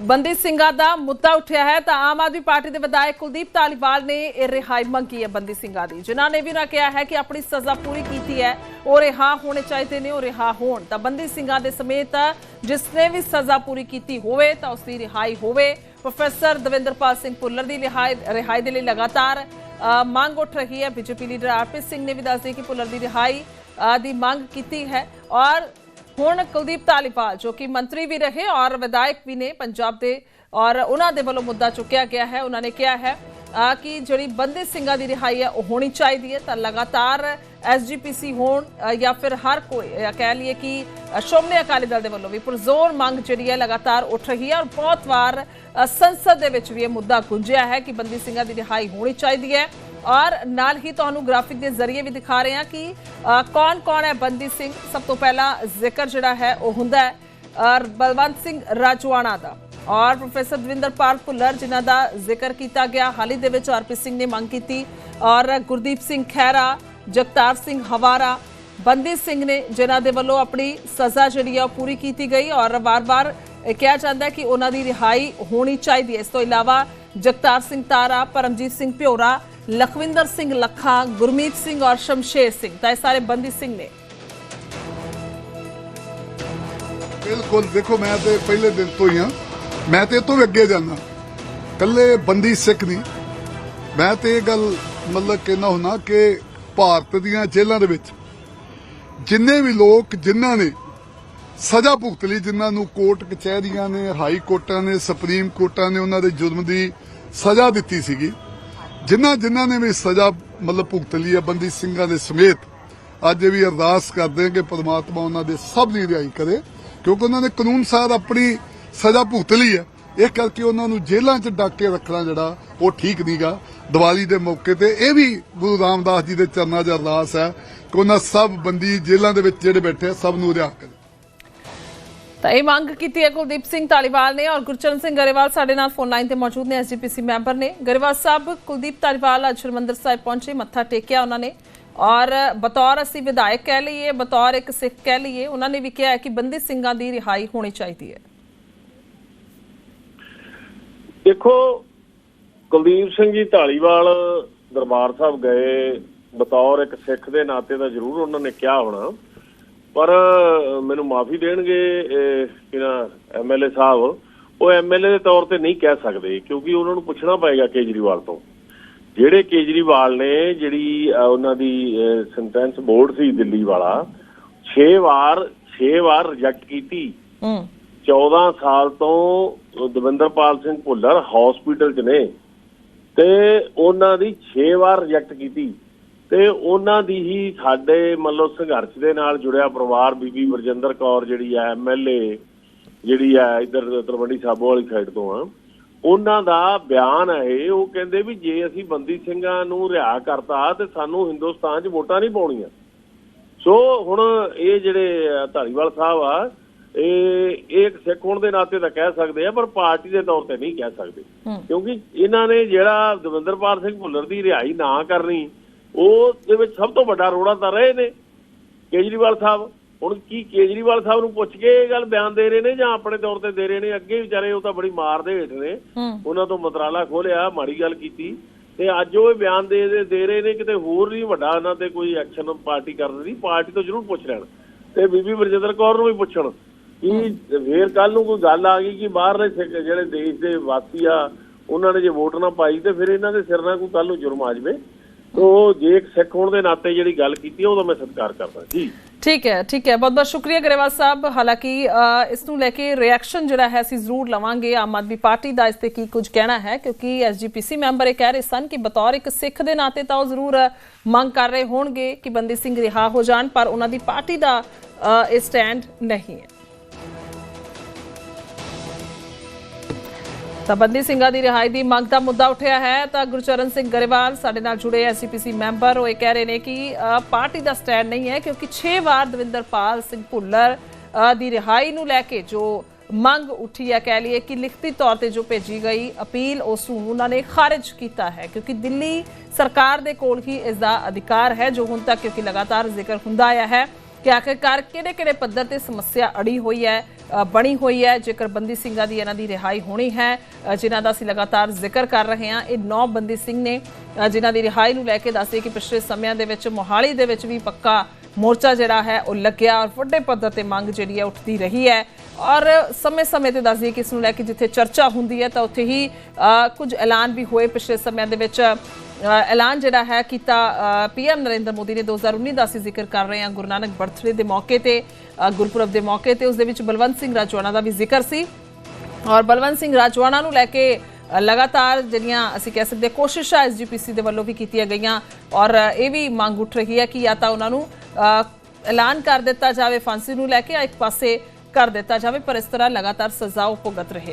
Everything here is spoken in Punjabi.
ਬੰਦੀ ਸਿੰਘਾਂ ਦਾ ਮੁੱਦਾ ਉੱਠਿਆ ਹੈ ਤਾਂ ਆਮ ਆਦਮੀ ਪਾਰਟੀ ਦੇ ਵਿਧਾਇਕ ਕੁਲਦੀਪ ਧਾਲੀਵਾਲ ਨੇ ਇਹ ਰਿਹਾਈ ਮੰਗੀ ਹੈ ਬੰਦੀ ਸਿੰਘਾਂ ਦੀ। ਜਿਨ੍ਹਾਂ ਨੇ ਵੀ ਨਾ ਕਿਹਾ ਹੈ ਕਿ ਆਪਣੀ ਸਜ਼ਾ ਪੂਰੀ ਕੀਤੀ ਹੈ, ਉਹ ਰਿਹਾ ਹੋਣੇ ਚਾਹੀਦੇ ਨੇ, ਉਹ ਰਿਹਾ ਹੋਣ। ਤਾਂ ਬੰਦੀ ਸਿੰਘਾਂ ਦੇ ਸਮੇਤ ਜਿਸ ਨੇ ਵੀ ਸਜ਼ਾ ਪੂਰੀ ਕੀਤੀ ਹੋਵੇ ਤਾਂ ਉਸ ਦੀ ਰਿਹਾਈ ਹੋਵੇ। ਪ੍ਰੋਫੈਸਰ ਦਵਿੰਦਰਪਾਲ ਸਿੰਘ ਭੁੱਲਰ ਦੀ ਰਿਹਾਈ ਰਿਹਾਈ ਦੇ ਲਈ ਲਗਾਤਾਰ ਮੰਗ ਉੱਠ ਰਹੀ ਹੈ। ਬੀਜੇਪੀ ਲੀਡਰ ਆਰਪੀ ਸਿੰਘ ਨੇ ਵੀ ਦੱਸਦੇ ਕਿ ਭੁੱਲਰ ਦੀ ਰਿਹਾਈ ਦੀ ਮੰਗ ਕੀਤੀ ਹੈ ਔਰ ਹੁਣ ਕੁਲਦੀਪ ਧਾਲੀਵਾਲ ਜੋ ਕਿ ਮੰਤਰੀ ਵੀ ਰਹੇ ਔਰ ਵਿਧਾਇਕ ਵੀ ਨੇ ਪੰਜਾਬ ਦੇ ਔਰ ਉਹਨਾਂ ਦੇ ਵੱਲੋਂ ਮੁੱਦਾ ਚੁੱਕਿਆ ਗਿਆ ਹੈ। ਉਹਨਾਂ ਨੇ ਕਿਹਾ ਹੈ ਅ, ਕਿ ਜਿਹੜੀ ਬੰਦੀ ਸਿੰਘਾਂ ਦੀ ਰਿਹਾਈ ਹੈ ਉਹ ਹੋਣੀ ਚਾਹੀਦੀ ਹੈ। ਤਾਂ ਲਗਾਤਾਰ ਐਸਜੀਪੀਸੀ ਹੋਣ ਜਾਂ ਫਿਰ ਹਰ ਕੋਈ ਕਹਿ ਲਈਏ ਕਿ ਸ਼੍ਰੋਮਣੀ ਅਕਾਲੀ ਦਲ ਦੇ ਵੱਲੋਂ ਵੀ ਪੁਰਜ਼ੋਰ ਮੰਗ ਜਿਹੜੀ ਹੈ ਲਗਾਤਾਰ ਉੱਠ ਰਹੀ ਹੈ। ਔਰ ਬਹੁਤ ਵਾਰ ਸੰਸਦ ਦੇ ਵਿੱਚ ਵੀ ਇਹ ਮੁੱਦਾ ਗੁੰਜਿਆ ਹੈ ਕਿ ਬੰਦੀ ਸਿੰਘਾਂ ਦੀ ਰਿਹਾਈ ਹੋਣੀ ਚਾਹੀਦੀ ਹੈ। ਔਰ ਨਾਲ ਹੀ ਤੁਹਾਨੂੰ ਗ੍ਰਾਫਿਕ ਦੇ ਜ਼ਰੀਏ ਵੀ ਦਿਖਾ ਰਹੇ ਹਾਂ ਕਿ ਕੌਣ-ਕੌਣ ਹੈ ਬੰਦੀ ਸਿੰਘ। ਸਭ ਤੋਂ ਪਹਿਲਾਂ ਜ਼ਿਕਰ ਜਿਹੜਾ ਹੈ ਉਹ ਹੁੰਦਾ ਹੈ, ਔਰ ਬਲਵੰਤ ਸਿੰਘ ਰਾਜਵਾਨਾ ਦਾ। ਔਰ ਪ੍ਰੋਫੈਸਰ ਦਵਿੰਦਰ ਪਾਲ ਭੁੱਲਰ, ਜਿਨ੍ਹਾਂ ਦਾ ਜ਼ਿਕਰ ਕੀਤਾ ਗਿਆ, ਹਾਲ ਹੀ ਦੇ ਵਿੱਚ ਆਰਪੀ ਸਿੰਘ ਨੇ ਮੰਗ ਕੀਤੀ। ਔਰ ਗੁਰਦੀਪ ਸਿੰਘ ਖਹਿਰਾ, ਜਗਤਾਰ ਸਿੰਘ ਹਵਾਰਾ, ਬੰਦੀ ਸਿੰਘ ਨੇ ਜਿਨ੍ਹਾਂ ਦੇ ਵੱਲੋਂ ਆਪਣੀ ਸਜ਼ਾ ਜਿਹੜੀ ਆ ਉਹ ਪੂਰੀ ਕੀਤੀ ਗਈ। ਔਰ ਵਾਰ-ਵਾਰ ਕਿਹਾ ਜਾਂਦਾ ਕਿ ਉਹਨਾਂ ਦੀ ਰਿਹਾਈ ਹੋਣੀ ਚਾਹੀਦੀ ਹੈ। ਇਸ ਤੋਂ ਇਲਾਵਾ ਜਗਤਾਰ ਸਿੰਘ ਤਾਰਾ, ਪਰਮਜੀਤ ਸਿੰਘ ਭਿਓਰਾ ਲਖਵਿੰਦਰ ਸਿੰਘ ਲੱਖਾ, ਗੁਰਮੀਤ ਸਿੰਘ ਔਰ ਸ਼ਮਸ਼ੇਰ ਸਿੰਘ ਤਾਂ ਇਹ ਸਾਰੇ ਬੰਦੀ ਸਿੰਘ ਨੇ। ਬਿਲਕੁਲ, ਦੇਖੋ ਮੈਂ ਤੇ ਪਹਿਲੇ ਦਿਨ ਤੋਂ ਹੀ ਆ ਮੈਂ ਤੇ ਇਹ ਤੋਂ ਵੀ ਅੱਗੇ ਜਾਣਾ ਕੱਲੇ ਬੰਦੀ ਸਿੱਖ ਨਹੀਂ। ਮੈਂ ਤੇ ਇਹ ਗੱਲ ਮਤਲਬ ਕਹਿਣਾ ਹੁਣਾ ਕਿ ਭਾਰਤ ਦੀਆਂ ਜੇਲ੍ਹਾਂ ਦੇ ਵਿੱਚ ਜਿੰਨੇ ਵੀ ਲੋਕ ਜਿਨ੍ਹਾਂ ਨੇ ਸਜ਼ਾ ਭੁਗਤ ਲਈ, ਜਿਨ੍ਹਾਂ ਨੂੰ ਕੋਰਟ ਕਚਹਿਰੀਆਂ ਨੇ, ਹਾਈ ਕੋਰਟਾਂ ਨੇ, ਸੁਪਰੀਮ ਕੋਰਟਾਂ ਨੇ ਉਹਨਾਂ ਦੇ ਜੁਰਮ ਦੀ ਸਜ਼ਾ ਦਿੱਤੀ ਸੀਗੀ ਜਿਨ੍ਹਾਂ ਜਿਨ੍ਹਾਂ ਨੇ ਵੀ ਸਜ਼ਾ ਮਤਲਬ ਭੁਗਤ ਲਈ ਹੈ ਬੰਦੀ ਸਿੰਘਾਂ ਦੇ ਸਮੇਤ ਅੱਜ ਇਹ ਵੀ ਅਰਦਾਸ ਕਰਦੇ ਹਾਂ ਕਿ ਪ੍ਰਮਾਤਮਾ ਉਹਨਾਂ ਦੇ ਸਭ ਦੀ ਰਿਹਾਈ ਕਰੇ ਕਿਉਂਕਿ ਉਹਨਾਂ ਨੇ ਕਾਨੂੰਨ ਸਾਰ ਆਪਣੀ ਸਜ਼ਾ ਭੁਗਤ ਲਈ ਹੈ। ਇਹ ਕਰਕੇ ਉਹਨਾਂ ਨੂੰ ਜੇਲ੍ਹਾਂ 'ਚ ਡੱਕ ਕੇ ਰੱਖਣਾ ਜਿਹੜਾ ਉਹ ਠੀਕ ਨਹੀਂਗਾ। ਦੀਵਾਲੀ ਦੇ ਮੌਕੇ ਤੇ ਇਹ ਵੀ ਗੁਰੂ ਰਾਮਦਾਸ ਜੀ ਦੇ ਚਰਨਾਂ 'ਚ ਅਰਦਾਸ ਹੈ ਕਿ ਉਹਨਾਂ ਸਭ ਬੰਦੀ ਜੇਲ੍ਹਾਂ ਦੇ ਵਿੱਚ ਜਿਹੜੇ ਬੈਠੇ ਆ, ਸਭ ਨੂੰ ਰਿਹਾ ਕਰੇ। ਤਾਂ ਇਹ ਮੰਗ ਕੀਤੀ ਹੈ, ਕੁਲਦੀਪ ਸਿੰਘ ਧਾਲੀਵਾਲ ਨੇ ਔਰ ਗੁਰਚਰਨ ਸਿੰਘ ਗਰੇਵਾਲ ਸਾਡੇ ਨਾਲ ਫੋਨ ਲਾਈਨ ਤੇ ਮੌਜੂਦ ਨੇ ਐਸਜੀਪੀਸੀ ਮੈਂਬਰ ਨੇ। ਗਰੇਵਾਲ ਸਾਹਿਬ, ਕੁਲਦੀਪ ਧਾਲੀਵਾਲ ਅੱਜ ਹਰਿਮੰਦਰ ਸਾਹਿਬ ਪਹੁੰਚੇ, ਮੱਥਾ ਟੇਕਿਆ ਉਹਨਾਂ ਨੇ। ਔਰ ਬਤੌਰ ਅਸੀਂ ਵਿਧਾਇਕ ਕਹਿ ਲਈਏ, ਬਤੌਰ ਇੱਕ ਸਿੱਖ ਕਹਿ ਲਈਏ, ਉਹਨਾਂ ਨੇ ਵੀ ਕਿਹਾ ਕਿ ਬੰਦੀ ਸਿੰਘਾਂ ਦੀ ਰਿਹਾਈ ਹੋਣੀ ਚਾਹੀਦੀ ਹੈ। ਦੇਖੋ, ਕੁਲਦੀਪ ਸਿੰਘ ਜੀ ਢਾਲੀਵਾਲ ਦਰਬਾਰ ਸਾਹਿਬ ਗਏ, ਬਤੌਰ ਇੱਕ ਸਿੱਖ ਦੇ ਨਾਤੇ ਤਾਂ ਜ਼ਰੂਰ ਉਹਨਾਂ ਨੇ ਕਿਹਾ ਹੋਣਾ। ਪਰ ਮੈਨੂੰ ਮਾਫੀ ਦੇਣਗੇ ਕਿਹਨਾਂ ਐਮਐਲਏ ਸਾਹਿਬ। ਉਹ ਐਮਐਲਏ ਦੇ ਤੌਰ ਤੇ ਨਹੀਂ ਕਹਿ ਸਕਦੇ ਕਿਉਂਕਿ ਉਹਨਾਂ ਨੂੰ ਪੁੱਛਣਾ ਪਏਗਾ ਕੇਜਰੀਵਾਲ ਤੋਂ। ਜਿਹੜੇ ਕੇਜਰੀਵਾਲ ਨੇ ਜਿਹੜੀ ਉਹਨਾਂ ਦੀ ਸੈਂਟੈਂਸ ਬੋਰਡ ਸੀ ਦਿੱਲੀ ਵਾਲਾ 6 ਵਾਰ 6 ਵਾਰ ਰਿਜੈਕਟ ਕੀਤੀ। ਹੂੰ। 14 ਸਾਲ ਤੋਂ ਦਵਿੰਦਰਪਾਲ ਸਿੰਘ ਭੁੱਲਰ ਹਸਪੀਟਲ 'ਚ ਨੇ। ਤੇ ਉਹਨਾਂ ਦੀ 6 ਵਾਰ ਰਿਜੈਕਟ ਕੀਤੀ। ਤੇ ਉਹਨਾਂ ਦੀ ਹੀ ਸਾਡੇ ਮਤਲਬ ਸੰਘਰਸ਼ ਦੇ ਨਾਲ ਜੁੜਿਆ ਪਰਿਵਾਰ ਬੀਬੀ ਵਰਜਿੰਦਰ ਕੌਰ ਜਿਹੜੀ ਹੈ ਐਮਐਲਏ ਜਿਹੜੀ ਹੈ ਇਧਰ ਤਰਵੰਡੀ ਸਾਬੋ ਵਾਲੀ ਸਾਈਡ ਤੋਂ ਆ। ਉਹਨਾਂ ਦਾ ਬਿਆਨ ਹੈ ਉਹ ਕਹਿੰਦੇ ਵੀ ਜੇ ਅਸੀਂ ਬੰਦੀ ਸਿੰਘਾਂ ਨੂੰ ਰਿਹਾ ਕਰਤਾ ਤੇ ਸਾਨੂੰ ਹਿੰਦੁਸਤਾਨ 'ਚ ਵੋਟਾਂ ਨਹੀਂ ਪਾਉਣੀਆਂ। ਸੋ ਹੁਣ ਇਹ ਜਿਹੜੇ ਅ, ਧਾਲੀਵਾਲ ਸਾਹਿਬ ਆ ਇਹ ਇੱਕ ਸਿੱਖ ਹੋਣ ਦੇ ਨਾਤੇ ਤਾਂ ਕਹਿ ਸਕਦੇ ਆ ਪਰ ਪਾਰਟੀ ਦੇ ਤੌਰ ਤੇ ਨਹੀਂ ਕਹਿ ਸਕਦੇ। ਕਿਉਂਕਿ ਇਹਨਾਂ ਨੇ ਜਿਹੜਾ ਦਵਿੰਦਰਪਾਲ ਸਿੰਘ ਭੁੱਲਰ ਦੀ ਰਿਹਾਈ ਨਾ ਕਰਨੀ ਉਹ ਦੇ ਵਿੱਚ ਸਭ ਤੋਂ ਵੱਡਾ ਰੋੜਾ ਤਾਂ ਰਹੇ ਨੇ। ਕੇਜਰੀਵਾਲ ਸਾਹਿਬ ਹੁਣ ਕੀ ਕੇਜਰੀਵਾਲ ਸਾਹਿਬ ਨੂੰ ਪੁੱਛ ਕੇ ਇਹ ਗੱਲ ਬਿਆਨ ਦੇ ਰਹੇ ਨੇ ਜਾਂ ਆਪਣੇ ਤੌਰ ਤੇ ਦੇ ਰਹੇ ਨੇ? ਅੱਗੇ ਵਿਚਾਰੇ ਉਹ ਤਾਂ ਬੜੀ ਮਾਰ ਦੇ ਹੇਠ ਨੇ। ਉਹਨਾਂ ਤੋਂ ਮਤਰਾਲਾ ਖੋਲਿਆ ਮਾੜੀ ਗੱਲ ਕੀਤੀ। ਤੇ ਅੱਜ ਉਹ ਬਿਆਨ ਦੇ ਦੇ- ਦੇ ਰਹੇ ਨੇ ਕਿਤੇ ਹੋਰ ਨਹੀਂ ਵੱਡਾ ਉਹਨਾਂ ਤੇ ਕੋਈ ਐਕਸ਼ਨ ਪਾਰਟੀ ਕਰਨ ਦੀ। ਪਾਰਟੀ ਤੋਂ ਜ਼ਰੂਰ ਪੁੱਛ ਲੈਣ। ਤੇ ਬੀਬੀ ਵਰਜਿੰਦਰ ਕੌਰ ਨੂੰ ਵੀ ਪੁੱਛਣ ਕਿ ਫੇਰ ਕੱਲ ਨੂੰ ਕੋਈ ਗੱਲ ਆ ਗਈ ਕਿ ਬਾਹਰਲੇ ਸਿੱਖ ਜਿਹੜੇ ਦੇਸ਼ ਦੇ ਵਾਸੀ ਆ ਉਹਨਾਂ ਨੇ ਜੇ ਵੋਟ ਨਾ ਪਾਈ ਤੇ ਫਿਰ ਇਹਨਾਂ ਦੇ ਸਿਰ ਨਾਲ ਕੋਈ ਕੱਲ ਨੂੰ ਜੁਰਮ ਆ ਜਾਵੇ। ਤੋ ਜੇ ਸਿੱਖ ਹੋਣ ਦੇ ਨਾਤੇ ਜਿਹੜੀ ਗੱਲ ਕੀਤੀ ਉਹਦਾ ਮੈਂ ਸਤਿਕਾਰ ਕਰਦਾ। ਜੀ। ਠੀਕ ਹੈ ਠੀਕ ਹੈ। ਬਹੁਤ ਬਹੁਤ ਸ਼ੁਕਰੀਆ ਗਰੇਵਾਲ ਸਾਹਿਬ। ਹਾਲਾਂਕਿ ਇਸ ਨੂੰ ਲੈ ਕੇ ਰਿਐਕਸ਼ਨ ਜਿਹੜਾ ਹੈ, ਅਸੀਂ ਜ਼ਰੂਰ ਲਵਾਂਗੇ। ਆਮ ਆਦਮੀ ਪਾਰਟੀ ਦਾ ਇਸ ਤੇ ਕੀ ਕੁਝ ਕਹਿਣਾ ਹੈ, ਕਿਉਂਕਿ ਐਸਜੀਪੀਸੀ ਮੈਂਬਰ ਇਹ ਕਹਿ ਰਹੇ ਸਨ ਕਿ ਬਤੌਰ ਇੱਕ ਸਿੱਖ ਦੇ ਨਾਤੇ ਤਾਂ ਉਹ ਜ਼ਰੂਰ ਮੰਗ ਕਰ ਰਹੇ ਹੋਣਗੇ ਕਿ ਬੰਦੀ ਸਿੰਘ ਰਿਹਾ ਹੋ ਜਾਣ, ਪਰ ਉਹਨਾਂ ਦੀ ਪਾਰਟੀ ਦਾ ਇਹ ਸਟੈਂਡ ਨਹੀਂ ਹੈ। ਤਾਂ ਬੰਦੀ ਸਿੰਘਾਂ ਦੀ ਰਿਹਾਈ ਦੀ ਮੰਗ ਦਾ ਮੁੱਦਾ ਉੱਠਿਆ ਹੈ, ਤਾਂ ਗੁਰਚਰਨ ਸਿੰਘ ਗਰੇਵਾਲ ਸਾਡੇ ਨਾਲ ਜੁੜੇ ਐਸਜੀਪੀਸੀ ਮੈਂਬਰ, ਉਹ ਇਹ ਕਹਿ ਰਹੇ ਨੇ ਕਿ ਪਾਰਟੀ ਦਾ ਸਟੈਂਡ ਨਹੀਂ ਹੈ ਕਿਉਂਕਿ 6 ਵਾਰ ਦਵਿੰਦਰਪਾਲ ਸਿੰਘ ਭੁੱਲਰ ਦੀ ਰਿਹਾਈ ਨੂੰ ਲੈ ਕੇ ਜੋ ਮੰਗ ਉੱਠੀ ਹੈ, ਕਹਿ ਲਈਏ ਕਿ ਲਿਖਤੀ ਤੌਰ ਤੇ ਜੋ ਭੇਜੀ ਗਈ ਅਪੀਲ, ਉਸ ਨੂੰ ਉਹਨਾਂ ਨੇ ਖਾਰਜ ਕੀਤਾ ਹੈ ਕਿਉਂਕਿ ਦਿੱਲੀ ਸਰਕਾਰ ਦੇ ਕੋਲ ਹੀ ਇਸ ਦਾ ਅਧਿਕਾਰ ਹੈ, ਜੋ ਹੁਣ ਤੱਕ ਕਿਉਂਕਿ ਲਗਾਤਾਰ ਜ਼ਿਕਰ ਹੁੰਦਾ ਆਇਆ ਹੈ। ਕਿ ਆਖਿਰਕਾਰ ਕਿਹੜੇ-ਕਿਹੜੇ ਪੱਧਰ ਤੇ ਸਮੱਸਿਆ ਅੜੀ ਹੋਈ ਹੈ ਬਣੀ ਹੋਈ ਹੈ ਜੇਕਰ ਬੰਦੀ ਸਿੰਘਾਂ ਦੀ ਇਹਨਾਂ ਦੀ ਰਿਹਾਈ ਹੋਣੀ ਹੈ ਅ, ਜਿਨ੍ਹਾਂ ਦਾ ਅਸੀਂ ਲਗਾਤਾਰ ਜ਼ਿਕਰ ਕਰ ਰਹੇ ਹਾਂ ਇਹ ਨੌ ਬੰਦੀ ਸਿੰਘ ਨੇ ਜਿਨ੍ਹਾਂ ਦੀ ਰਿਹਾਈ ਨੂੰ ਲੈ ਕੇ ਦੱਸਦੇ ਕਿ ਪਿਛਲੇ ਸਮਿਆਂ ਦੇ ਵਿੱਚ ਮੋਹਾਲੀ ਦੇ ਵਿੱਚ ਵੀ ਪੱਕਾ ਮੋਰਚਾ ਜਿਹੜਾ ਹੈ ਉਹ ਲੱਗਿਆ ਔਰ ਵੱਡੇ ਪੱਧਰ ਤੇ ਮੰਗ ਜਿਹੜੀ ਹੈ ਉੱਠਦੀ ਰਹੀ ਹੈ। ਔਰ ਸਮੇਂ-ਸਮੇਂ ਤੇ ਦੱਸਦੀ ਕਿ ਇਸ ਨੂੰ ਲੈ ਕੇ ਜਿੱਥੇ ਚਰਚਾ ਹੁੰਦੀ ਹੈ ਤਾਂ ਉੱਥੇ ਹੀ ਕੁਝ ਐਲਾਨ ਵੀ ਹੋਏ ਪਿਛਲੇ ਸਮਿਆਂ ਦੇ ਵਿੱਚ। ਐਲਾਨ ਜਿਹੜਾ ਹੈ ਕੀਤਾ ਪੀਐਮ ਨਰਿੰਦਰ ਮੋਦੀ ਨੇ 2019 ਦਾ ਅਸੀਂ ਜ਼ਿਕਰ ਕਰ ਰਹੇ ਹਾਂ ਗੁਰੂ ਨਾਨਕ ਬਰਥਡੇ ਦੇ ਮੌਕੇ ਤੇ ਗੁਰਪੁਰਬ ਦੇ ਮੌਕੇ ਤੇ, ਉਸ ਦੇ ਵਿੱਚ ਬਲਵੰਤ ਸਿੰਘ ਰਾਜਵਾਨਾ ਦਾ ਵੀ ਜ਼ਿਕਰ ਸੀ। ਔਰ ਬਲਵੰਤ ਸਿੰਘ ਰਾਜਵਾਨਾ ਨੂੰ ਲੈ ਕੇ ਲਗਾਤਾਰ ਜਿਹੜੀਆਂ ਅਸੀਂ ਕਹਿ ਸਕਦੇ ਹਾਂ ਕੋਸ਼ਿਸ਼ਾਂ ਐਸਜੀਪੀਸੀ ਦੇ ਵੱਲੋਂ ਵੀ ਕੀਤੀਆਂ ਗਈਆਂ। ਔਰ ਇਹ ਵੀ ਮੰਗ ਉੱਠ ਰਹੀ ਹੈ ਕਿ ਜਾਂ ਤਾਂ ਉਹਨਾਂ ਨੂੰ ਐਲਾਨ ਕਰ ਦਿੱਤਾ ਜਾਵੇ, ਫਾਂਸੀ ਨੂੰ ਲੈ ਕੇ ਜਾਂ ਇੱਕ ਪਾਸੇ ਕਰ ਦਿੱਤਾ ਜਾਵੇ, ਪਰ ਇਸ ਤਰ੍ਹਾਂ ਲਗਾਤਾਰ ਸਜ਼ਾ ਉਹ ਭੁਗਤ ਰਹੇ ਨੇ।